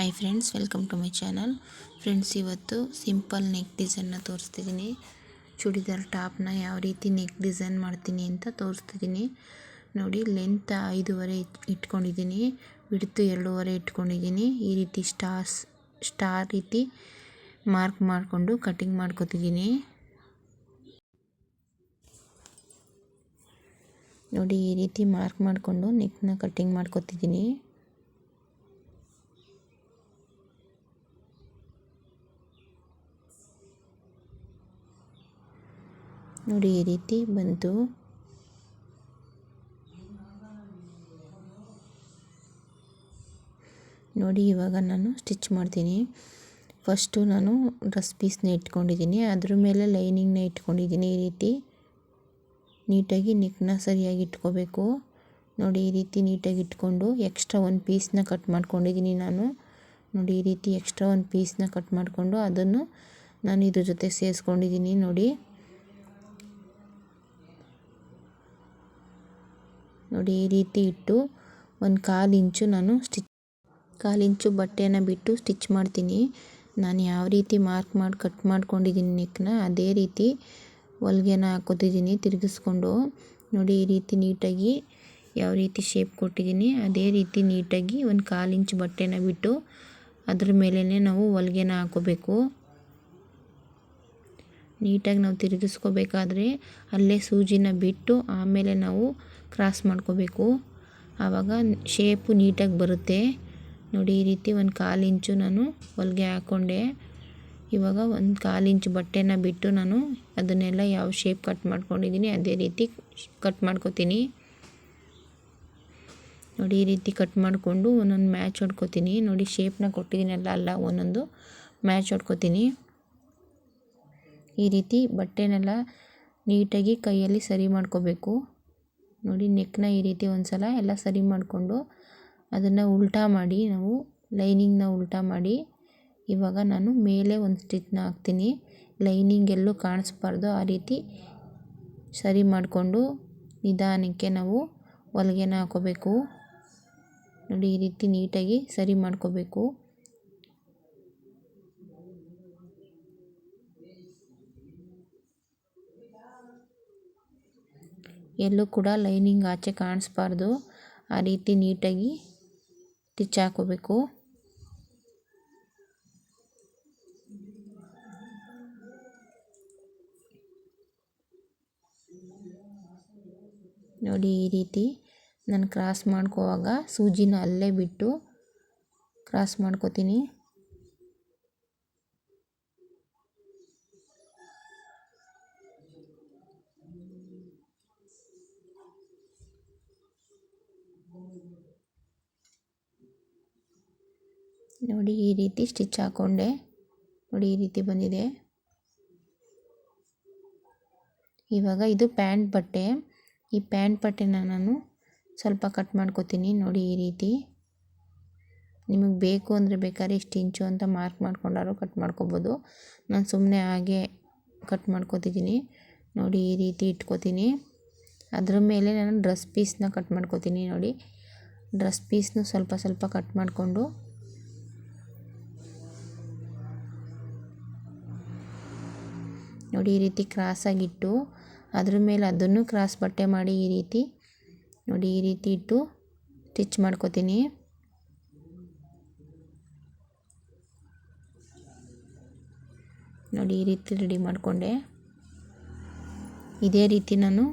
Hi friends welcome to my channel friends ಇವತ್ತು simple neck ಡಿಸೈನ್ನ ತೋರಿಸ್ತಿದ್ದೀನಿ ಚೂಡಿದಾರ್ ಟಾಪ್ನ ಯಾವ ರೀತಿ ನೆಕ್ ಡಿಸೈನ್ ಮಾಡ್ತೀನಿ ಅಂತ ತೋರಿಸ್ತಿದ್ದೀನಿ ನೋಡಿ ಲೆಂತ್ ಐದೂವರೆ ಇಟ್ಕೊಂಡಿದ್ದೀನಿ ಬಿಡ್ತು ಎರಡೂವರೆ ಇಟ್ಕೊಂಡಿದ್ದೀನಿ ಈ ರೀತಿ ಸ್ಟಾರ್ಸ್ ಸ್ಟಾರ್ ರೀತಿ ಮಾರ್ಕ್ ಮಾಡಿಕೊಂಡು ಕಟಿಂಗ್ ಮಾಡ್ಕೊತಿದ್ದೀನಿ ನೋಡಿ, ಈ ರೀತಿ ಮಾರ್ಕ್ ಮಾಡಿಕೊಂಡು ನೆಕ್ನ ಕಟಿಂಗ್ ಮಾಡ್ಕೊತಿದ್ದೀನಿ ನೋಡಿ, ಈ ರೀತಿ ಬಂತು. ನೋಡಿ, ಇವಾಗ ನಾನು ಸ್ಟಿಚ್ ಮಾಡ್ತೀನಿ. ಫಸ್ಟು ನಾನು ಡ್ರೆಸ್ ಪೀಸ್ನ ಇಟ್ಕೊಂಡಿದ್ದೀನಿ. ಅದ್ರ ಮೇಲೆ ಲೈನಿಂಗ್ನ ಇಟ್ಕೊಂಡಿದ್ದೀನಿ ಈ ರೀತಿ. ನೀಟಾಗಿ ನಿಕ್ನ ಸರಿಯಾಗಿ ಇಟ್ಕೋಬೇಕು. ನೋಡಿ, ಈ ರೀತಿ ನೀಟಾಗಿ ಇಟ್ಕೊಂಡು ಎಕ್ಸ್ಟ್ರಾ ಒಂದು ಪೀಸ್ನ ಕಟ್ ಮಾಡ್ಕೊಂಡಿದ್ದೀನಿ ನಾನು. ನೋಡಿ, ಈ ರೀತಿ ಎಕ್ಸ್ಟ್ರಾ ಒಂದು ಪೀಸ್ನ ಕಟ್ ಮಾಡಿಕೊಂಡು ಅದನ್ನು ನಾನು ಇದ್ರ ಜೊತೆ ಸೇರಿಸ್ಕೊಂಡಿದ್ದೀನಿ. ನೋಡಿ. ನೋಡಿ ಈ ರೀತಿ ಇಟ್ಟು ಒಂದು ಕಾಲು ಇಂಚು ನಾನು ಸ್ಟಿಚ್ ಕಾಲು ಇಂಚು ಬಟ್ಟೆನ ಬಿಟ್ಟು ಸ್ಟಿಚ್ ಮಾಡ್ತೀನಿ. ನಾನು ಯಾವ ರೀತಿ ಮಾರ್ಕ್ ಮಾಡಿ ಕಟ್ ಮಾಡ್ಕೊಂಡಿದ್ದೀನಿ ನೆಕ್ನ ಅದೇ ರೀತಿ ಹೊಲ್ಗೆನ ಹಾಕೋತಿದ್ದೀನಿ ತಿರುಗಿಸ್ಕೊಂಡು. ನೋಡಿ ಈ ರೀತಿ ನೀಟಾಗಿ ಯಾವ ರೀತಿ ಶೇಪ್ ಕೊಟ್ಟಿದ್ದೀನಿ ಅದೇ ರೀತಿ ನೀಟಾಗಿ ಒಂದು ಕಾಲು ಇಂಚು ಬಟ್ಟೆನ ಬಿಟ್ಟು ಅದ್ರ ಮೇಲೇ ನಾವು ಹೊಲ್ಗೆನ ಹಾಕೋಬೇಕು. ನೀಟಾಗಿ ನಾವು ತಿರುಗಿಸ್ಕೋಬೇಕಾದ್ರೆ ಅಲ್ಲೇ ಸೂಜಿನ ಬಿಟ್ಟು ಆಮೇಲೆ ನಾವು ಕ್ರಾಸ್ ಮಾಡ್ಕೋಬೇಕು. ಆವಾಗ ಶೇಪು ನೀಟಾಗಿ ಬರುತ್ತೆ. ನೋಡಿ, ಈ ರೀತಿ ಒಂದು ಕಾಲು ಇಂಚು ನಾನು ಹೊಲಿಗೆ ಹಾಕ್ಕೊಂಡೆ ಇವಾಗ ಒಂದು ಕಾಲು ಇಂಚು ಬಟ್ಟೆನ ಬಿಟ್ಟು ನಾನು ಅದನ್ನೆಲ್ಲ ಯಾವ ಶೇಪ್ ಕಟ್ ಮಾಡ್ಕೊಂಡಿದ್ದೀನಿ, ಅದೇ ರೀತಿ ಕಟ್ ಮಾಡ್ಕೋತೀನಿ. ನೋಡಿ, ಈ ರೀತಿ ಕಟ್ ಮಾಡಿಕೊಂಡು ಒಂದೊಂದು ಮ್ಯಾಚ್ ಹೊಡ್ಕೋತೀನಿ. ನೋಡಿ ಶೇಪ್ನ ಕೊಟ್ಟಿದ್ದೀನಲ್ಲ, ಅಲ್ಲ, ಒಂದೊಂದು ಮ್ಯಾಚ್ ಹೊಡ್ಕೋತೀನಿ. ಈ ರೀತಿ ಬಟ್ಟೆನೆಲ್ಲ ನೀಟಾಗಿ ಕೈಯಲ್ಲಿ ಸರಿ ಮಾಡ್ಕೋಬೇಕು. ನೋಡಿ ನೆಕ್ನ ಈ ರೀತಿ ಒಂದು ಸಲ ಎಲ್ಲ ಸರಿ ಮಾಡಿಕೊಂಡು ಅದನ್ನು ಉಲ್ಟಾ ಮಾಡಿ ನಾವು ಲೈನಿಂಗ್ನ ಉಲ್ಟಾ ಮಾಡಿ ಇವಾಗ ನಾನು ಮೇಲೆ ಒಂದು ಸ್ಟಿಚ್ನ ಹಾಕ್ತೀನಿ. ಲೈನಿಂಗ್ ಎಲ್ಲೂ ಕಾಣಿಸ್ಬಾರ್ದು. ಆ ರೀತಿ ಸರಿ ಮಾಡಿಕೊಂಡು ನಿಧಾನಕ್ಕೆ ನಾವು ಹೊಲಿಗೆನ ಹಾಕೋಬೇಕು. ನೋಡಿ ಈ ರೀತಿ ನೀಟಾಗಿ ಸರಿ ಮಾಡ್ಕೋಬೇಕು. ಎಲ್ಲೂ ಕೂಡ ಲೈನಿಂಗ್ ಆಚೆ ಕಾಣಿಸ್ಬಾರ್ದು. ಆ ರೀತಿ ನೀಟಾಗಿ ಸ್ಟಿಚ್ ಹಾಕೋಬೇಕು ನೋಡಿ ಈ ರೀತಿ ನಾನು ಕ್ರಾಸ್ ಮಾಡ್ಕೋವಾಗ ಸೂಜಿನ ಅಲ್ಲೇ ಬಿಟ್ಟು ಕ್ರಾಸ್ ಮಾಡ್ಕೋತೀನಿ. ನೋಡಿ ಈ ರೀತಿ ಸ್ಟಿಚ್ ಹಾಕ್ಕೊಂಡೆ ನೋಡಿ ಈ ರೀತಿ ಬಂದಿದೆ. ಇವಾಗ ಇದು ಪ್ಯಾಂಟ್ ಬಟ್ಟೆ. ಈ ಪ್ಯಾಂಟ್ ಬಟ್ಟೆನ ನಾನು ಸ್ವಲ್ಪ ಕಟ್ ಮಾಡ್ಕೋತೀನಿ. ನೋಡಿ ಈ ರೀತಿ. ನಿಮಗೆ ಬೇಕು ಅಂದರೆ ಬೇಕಾದ್ರೆ ಇಷ್ಟು ಇಂಚು ಅಂತ ಮಾರ್ಕ್ ಮಾಡ್ಕೊಂಡಾರು ಕಟ್ ಮಾಡ್ಕೊಬೋದು. ನಾನು ಸುಮ್ಮನೆ ಹಾಗೆ ಕಟ್ ಮಾಡ್ಕೋತಿದ್ದೀನಿ. ನೋಡಿ ಈ ರೀತಿ ಇಟ್ಕೋತೀನಿ. ಅದ್ರ ಮೇಲೆ ನಾನು ಡ್ರೆಸ್ ಪೀಸ್ನ ಕಟ್ ಮಾಡ್ಕೋತೀನಿ. ನೋಡಿ ಡ್ರೆಸ್ ಪೀಸ್ನು ಸ್ವಲ್ಪ ಸ್ವಲ್ಪ ಕಟ್ ಮಾಡಿಕೊಂಡು ನೋಡಿ ಈ ರೀತಿ ಕ್ರಾಸಾಗಿಟ್ಟು ಅದ್ರ ಮೇಲೆ ಅದನ್ನು ಕ್ರಾಸ್ ಬಟ್ಟೆ ಮಾಡಿ ಈ ರೀತಿ ನೋಡಿ ಈ ರೀತಿ ಇಟ್ಟು ಸ್ಟಿಚ್ ಮಾಡ್ಕೋತೀನಿ. ನೋಡಿ ಈ ರೀತಿ ರೆಡಿ ಮಾಡಿಕೊಂಡೆ. ಇದೇ ರೀತಿ ನಾನು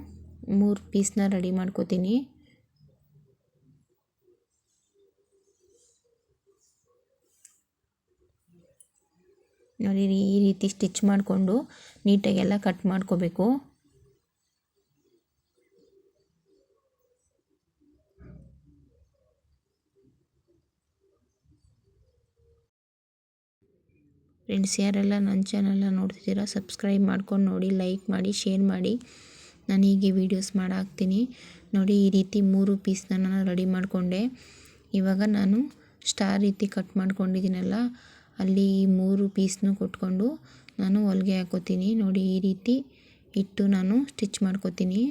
ಮೂರು ಪೀಸ್ನ ರೆಡಿ ಮಾಡ್ಕೋತೀನಿ. ನೋಡಿ, ಈ ರೀತಿ ಸ್ಟಿಚ್ ಮಾಡಿಕೊಂಡು ನೀಟಾಗೆಲ್ಲ ಕಟ್ ಮಾಡ್ಕೋಬೇಕು. ಫ್ರೆಂಡ್ಸ್ ಯಾರೆಲ್ಲ ನನ್ನ ಚಾನಲ್ನ ನೋಡ್ತಿದ್ದೀರಾ ಸಬ್ಸ್ಕ್ರೈಬ್ ಮಾಡ್ಕೊಂಡು ನೋಡಿ ಲೈಕ್ ಮಾಡಿ ಶೇರ್ ಮಾಡಿ. ನಾನು ಹೀಗೆ ವೀಡಿಯೋಸ್ ಮಾಡಾಕ್ತೀನಿ. ನೋಡಿ, ಈ ರೀತಿ ಮೂರು ಪೀಸ್ನ ನಾನು ರೆಡಿ ಮಾಡಿಕೊಂಡೆ. ಇವಾಗ ನಾನು ಸ್ಟಾರ್ ರೀತಿ ಕಟ್ ಮಾಡ್ಕೊಂಡಿದ್ದೀನಲ್ಲ ಅಲ್ಲಿ ಮೂರು ಪೀಸ್ನು ಕೊಟ್ಕೊಂಡು ನಾನು ಹೊಲಿಗೆ ಹಾಕೋತೀನಿ. ನೋಡಿ, ಈ ರೀತಿ ಇಟ್ಟು ನಾನು ಸ್ಟಿಚ್ ಮಾಡ್ಕೋತೀನಿ.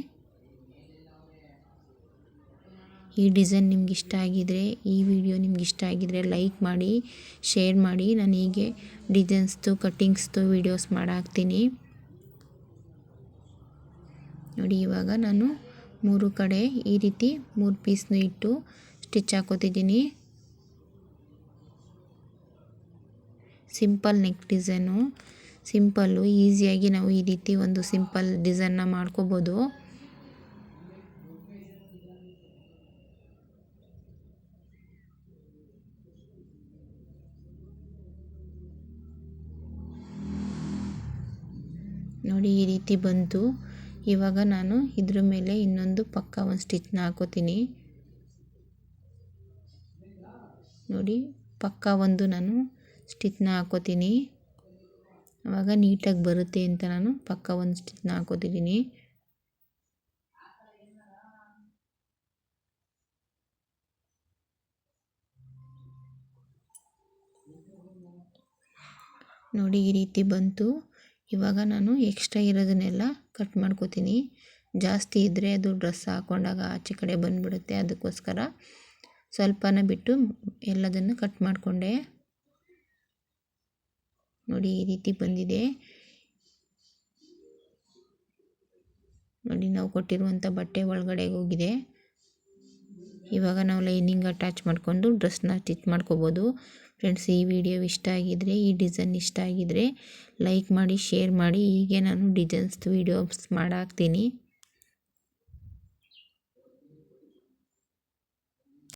ಈ ಡಿಸೈನ್ ನಿಮ್ಗೆ ಇಷ್ಟ ಆಗಿದರೆ, ಈ ವಿಡಿಯೋ ನಿಮ್ಗೆ ಇಷ್ಟ ಆಗಿದರೆ ಲೈಕ್ ಮಾಡಿ ಶೇರ್ ಮಾಡಿ. ನಾನು ಹೀಗೆ ಡಿಸೈನ್ಸ್ದು ಕಟ್ಟಿಂಗ್ಸ್ದು ವೀಡಿಯೋಸ್ ಮಾಡಾಕ್ತೀನಿ. ನೋಡಿ, ಇವಾಗ ನಾನು ಮೂರು ಕಡೆ ಈ ರೀತಿ ಮೂರು ಪೀಸ್ನು ಇಟ್ಟು stitch ಹಾಕೋತಿದ್ದೀನಿ. Simple neck design. Simple, ಈಸಿಯಾಗಿ ನಾವು ಈ ರೀತಿ ಒಂದು ಸಿಂಪಲ್ ಡಿಸೈನ್ನ ಮಾಡ್ಕೋಬೋದು. ನೋಡಿ ಈ ರೀತಿ ಬಂತು. ಇವಾಗ ನಾನು ಇದ್ರ ಮೇಲೆ ಇನ್ನೊಂದು ಪಕ್ಕ ಒಂದು ಸ್ಟಿಚ್ನ ಹಾಕೋತೀನಿ. ನೋಡಿ, ಪಕ್ಕ ಒಂದು ನಾನು ಸ್ಟಿಚ್ನ ಹಾಕೋತೀನಿ ಆವಾಗ ನೀಟಾಗಿ ಬರುತ್ತೆ ಅಂತ ನಾನು ಪಕ್ಕ ಒಂದು ಸ್ಟಿಚ್ನ ಹಾಕೋತಿದ್ದೀನಿ ನೋಡಿ ಈ ರೀತಿ ಬಂತು. ಇವಾಗ ನಾನು ಎಕ್ಸ್ಟ್ರಾ ಇರೋದನ್ನೆಲ್ಲ ಕಟ್ ಮಾಡ್ಕೋತೀನಿ. ಜಾಸ್ತಿ ಇದ್ದರೆ ಅದು ಡ್ರೆಸ್ ಹಾಕ್ಕೊಂಡಾಗ ಆಚೆ ಕಡೆ ಬಂದುಬಿಡುತ್ತೆ ಅದಕ್ಕೋಸ್ಕರ. ಸ್ವಲ್ಪನ ಬಿಟ್ಟು ಎಲ್ಲದನ್ನು ಕಟ್ ಮಾಡಿಕೊಂಡೆ. ನೋಡಿ, ಈ ರೀತಿ ಬಂದಿದೆ. ನೋಡಿ, ನಾವು ಕೊಟ್ಟಿರುವಂಥ ಬಟ್ಟೆ ಒಳಗಡೆ ಹೋಗಿದೆ. ಇವಾಗ ನಾವು ಲೈನಿಂಗ್ ಅಟ್ಯಾಚ್ ಮಾಡಿಕೊಂಡು ಡ್ರೆಸ್ನ ಸ್ಟಿಚ್ ಮಾಡ್ಕೋಬೋದು. ಫ್ರೆಂಡ್ಸ್, ಈ ವಿಡಿಯೋ ಇಷ್ಟ ಆಗಿದರೆ, ಈ ಡಿಸೈನ್ ಇಷ್ಟ ಆಗಿದರೆ ಲೈಕ್ ಮಾಡಿ, ಶೇರ್ ಮಾಡಿ. ಹೀಗೆ ನಾನು ಡಿಸೈನ್ಸ್ ವೀಡಿಯೋಸ್ ಮಾಡಾಕ್ತೀನಿ.